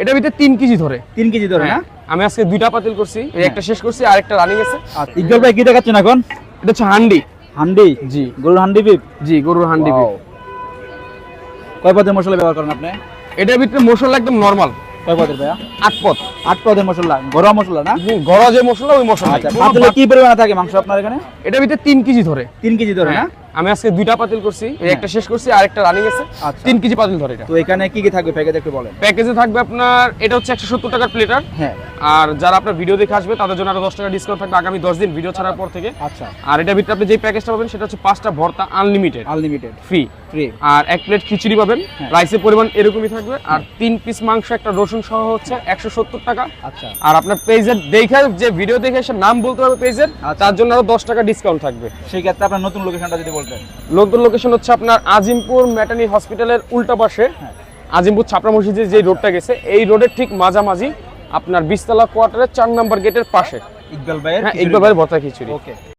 এটা ভিতরে তিন কেজি ধরে। তিন কেজি ধরে না? হ্যাঁ, আমি আজকে দুইটা পাতিল করছি। একটা শেষ করছি আর একটা রানিং আছে। আচ্ছা ইকবাল ভাই কি দেখাচ্ছেন এখন? এটা হচ্ছে হান্ডি। হান্ডি? জি। গরুর হান্ডি বিপ? জি গরুর হান্ডি Wow. কয় পদের মশলা ব্যবহার করেন আপনি? এটার ভিতরে মশলা একদম নরমাল কয় পদের ভাইয়া? আট পদ। আট পদের মশলা গরম মশলা না? গরম যে মশলা ওই মশলা আচ্ছা কি পরিমাণে থাকে মাংস আপনার এখানে? এটার ভিতরে তিন কেজি ধরে। তিন কেজি ধরে না? আমি আজকে দুইটা পাতিল করছি হ্যাঁ। একটা শেষ করছি আর একটা রানিং আছে। আচ্ছা। তিন কেজি পাতিল ধরে এটা। তো এখানে কি কি থাকবে? প্যাকেজ একটু বলেন। প্যাকেজে থাকবে আপনার এটা হচ্ছে একশো সত্তর টাকার প্লেটার হ্যাঁ। আর যারা আপনার ভিডিও দেখে আসবে তাদের জন্য আরও দশ টাকা ডিসকাউন্ট থাকবে আগামী দশ দিন ভিডিও ছাড়ার পর থেকে। আচ্ছা। আর এটার ভিতরে আপনি যে প্যাকেজটা পাবেন সেটা হচ্ছে পাঁচটা ভর্তা আনলিমিটেড আনলিমিটেড ফ্রি ফ্রি আর এক প্লেট খিচুড়ি পাবেন। হ্যাঁ। রাইসের পরিমাণ এরকমই থাকবে। আর তিন পিস মাংস একটা রসুন সহ হচ্ছে একশো সত্তর টাকা। আচ্ছা। আর আপনার পেজের দেখে যে ভিডিও দেখে এসে নাম বলতে হবে পেজের আচ্ছা। তার জন্য আরও দশ টাকা ডিসকাউন্ট থাকবে। সেই ক্ষেত্রে আপনার নতুন লোকেশনটা যদি নতুন লোকেশন হচ্ছে আপনার আজিমপুর ম্যাটানি হসপিটালের উল্টা পাশে। আজিমপুর ছাপড়া মসজিদের যে রোডটা গেছে এই রোডের ঠিক মাঝামাঝি আপনার বিশতলা কোয়ার্টারের চার নম্বর গেটের পাশে। ইকবাল ভাইয়ের হ্যাঁ ইকবাল ভাইয়ের ভর্তা খিচুড়ি। ওকে